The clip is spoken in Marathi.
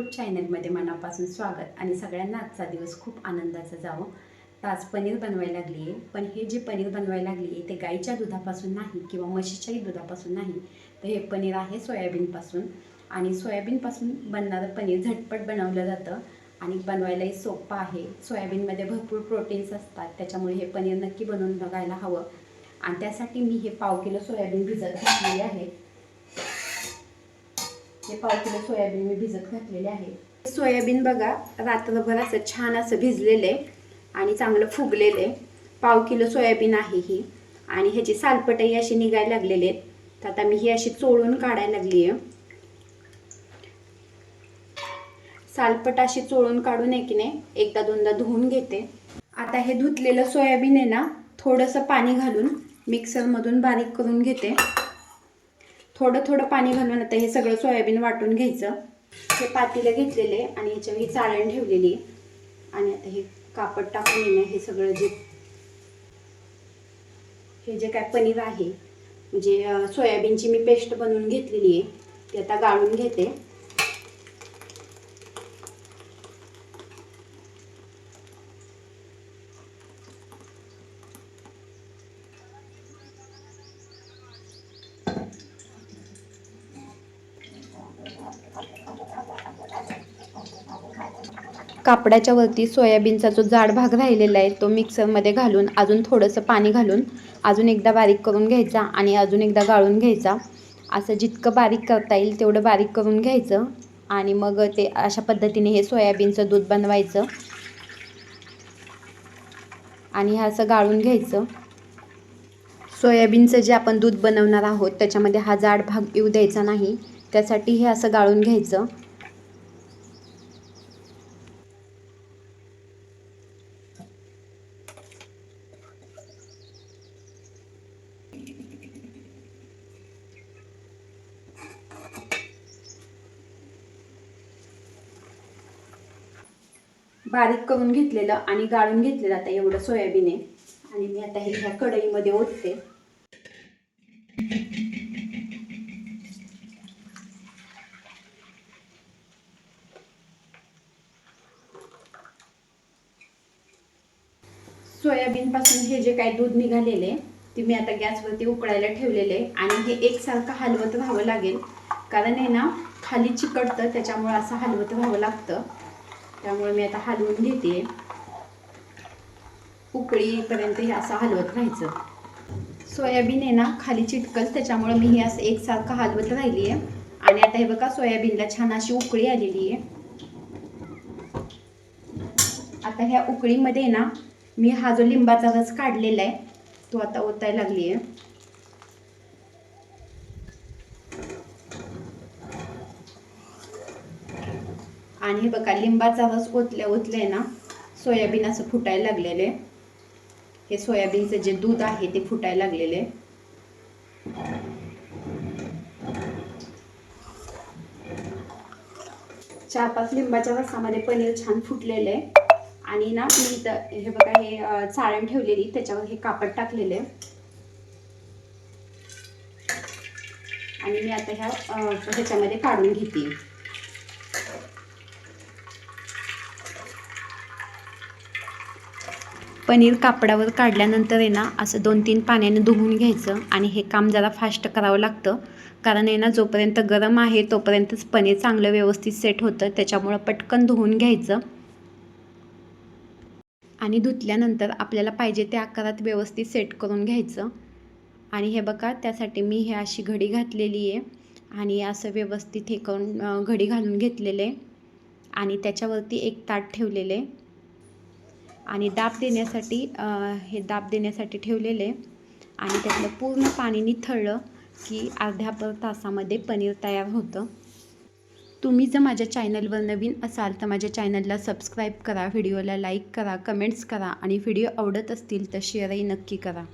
चॅनलमध्ये मनापासून स्वागत आणि सगळ्यांना आजचा दिवस खूप आनंदाचा जावं. तर आज पनीर बनवायला लागली आहे. पण हे जे पनीर बनवायला लागली आहे ते गाईच्या दुधापासून नाही किंवा म्हशीच्याही दुधापासून नाही. तर हे पनीर आहे सोयाबीनपासून. आणि सोयाबीनपासून बनणारं पनीर झटपट बनवलं जातं आणि बनवायलाही सोपं आहे. सोयाबीनमध्ये भरपूर प्रोटीन्स असतात त्याच्यामुळे हे पनीर नक्की बनवून बघायला हवं. आणि त्यासाठी मी हे पाव किलो सोयाबीन भिजत घातलेली आहे. हे पाव किलो सोयाबीन मी भिजत घातलेले आहे. सोयाबीन बघा रात्रभर असं छान असं भिजलेलं आहे आणि चांगलं फुगलेलं. आहे पाव किलो सोयाबीन आहे ही. आणि ह्याची सालपटही अशी निघायला लागलेले आहेत. तर आता मी ही अशी चोळून काढायला लागली आहे. सालपट अशी चोळून काढून एक नाही एकदा दोनदा धुवून घेते. आता हे धुतलेलं सोयाबीन आहे ना थोडंसं पाणी घालून मिक्सरमधून बारीक करून घेते. थोडं थोडं पाणी घालून आता हे सगळं सोयाबीन वाटून घ्यायचं. हे पातीला घेतलेले आणि ह्याच्यावर ही चाळण ठेवलेली आणि आता हे कापड टाकून येणं हे सगळं जे हे जे काय पनीर आहे म्हणजे सोयाबीनची मी पेस्ट बनवून घेतलेली आहे ती आता गाळून घेते. कापडाच्या वरती सोयाबीनचा जो जाड भाग राहिलेला आहे तो मिक्सरमध्ये घालून अजून थोडंसं पाणी घालून अजून एकदा बारीक करून घ्यायचा आणि अजून एकदा गाळून घ्यायचा. असं जितकं बारीक करता येईल तेवढं बारीक करून घ्यायचं आणि मग ते अशा पद्धतीने हे सोयाबीनचं दूध बनवायचं. आणि हे असं गाळून घ्यायचं. सोयाबीनचं जे आपण दूध बनवणार आहोत त्याच्यामध्ये हा जाड भाग येऊ द्यायचा नाही. त्यासाठी हे असं गाळून घ्यायचं. बारीक करून घेतलेलं आणि गाळून घेतलेलं आता एवढं सोयाबीन आहे आणि मी आता हे ह्या कढईमध्ये ओतते. सोयाबीनपासून हे जे काही दूध निघालेले ते मी आता गॅसवरती उकळायला ठेवलेले आणि हे एकसारखं हलवत राहावं लागेल. कारण आहे ना खाली चिकटतं त्याच्यामुळे असं हलवत राहावं लागतं. त्यामुळे मी आता हलवून घेते. उकळीपर्यंत हे असं हलवत राहायचं. सोयाबीन आहे ना खाली चिटकल त्याच्यामुळे मी हे असं एकसारखं हलवत राहिली आहे. आणि आता हे बघा सोयाबीनला छान अशी उकळी आलेली आहे. आता ह्या उकळीमध्ये ना मी हा जो लिंबाचा रस काढलेला आहे तो आता ओतायला लागली आहे. आणि हे बघा लिंबाचा रस ओतल्या ओतल्या ना सोयाबीन असं फुटायला लागलेले हे सोयाबीनचं जे दूध आहे ते फुटायला लागलेले चार पाच लिंबाच्या रसामध्ये पनीर छान फुटलेलं आहे. आणि ना मी इथं हे बघा हे चाळण ठेवलेली त्याच्यावर हे कापड टाकलेले आणि मी आता ह्या ह्याच्यामध्ये काढून घेते. पनीर कापडावर काढल्यानंतर आहे ना असं दोन तीन पाण्याने धुवून घ्यायचं आणि हे काम जरा फास्ट करावं लागतं. कारण आहे ना जोपर्यंत गरम आहे तोपर्यंतच पनीर चांगलं व्यवस्थित सेट होतं. त्याच्यामुळं पटकन धुवून घ्यायचं. आणि धुतल्यानंतर आपल्याला पाहिजे त्या आकारात व्यवस्थित सेट करून घ्यायचं. आणि हे बघा त्यासाठी मी हे अशी घडी घातलेली आहे. आणि असं व्यवस्थित हे करून घडी घालून घेतलेले आणि त्याच्यावरती एक ताट ठेवलेले आणि दाब देण्यासाठी हे दाब देण्यासाठी ठेवलेले. आणि त्यातलं पूर्ण पाणी निथळलं की अर्ध्या पर तासामध्ये पनीर तयार होतं. तुम्ही जर माझ्या चॅनलवर नवीन असाल तर माझ्या चॅनलला सबस्क्राईब करा व्हिडिओला लाईक करा कमेंट्स करा आणि व्हिडिओ आवडत असतील तर शेअरही नक्की करा.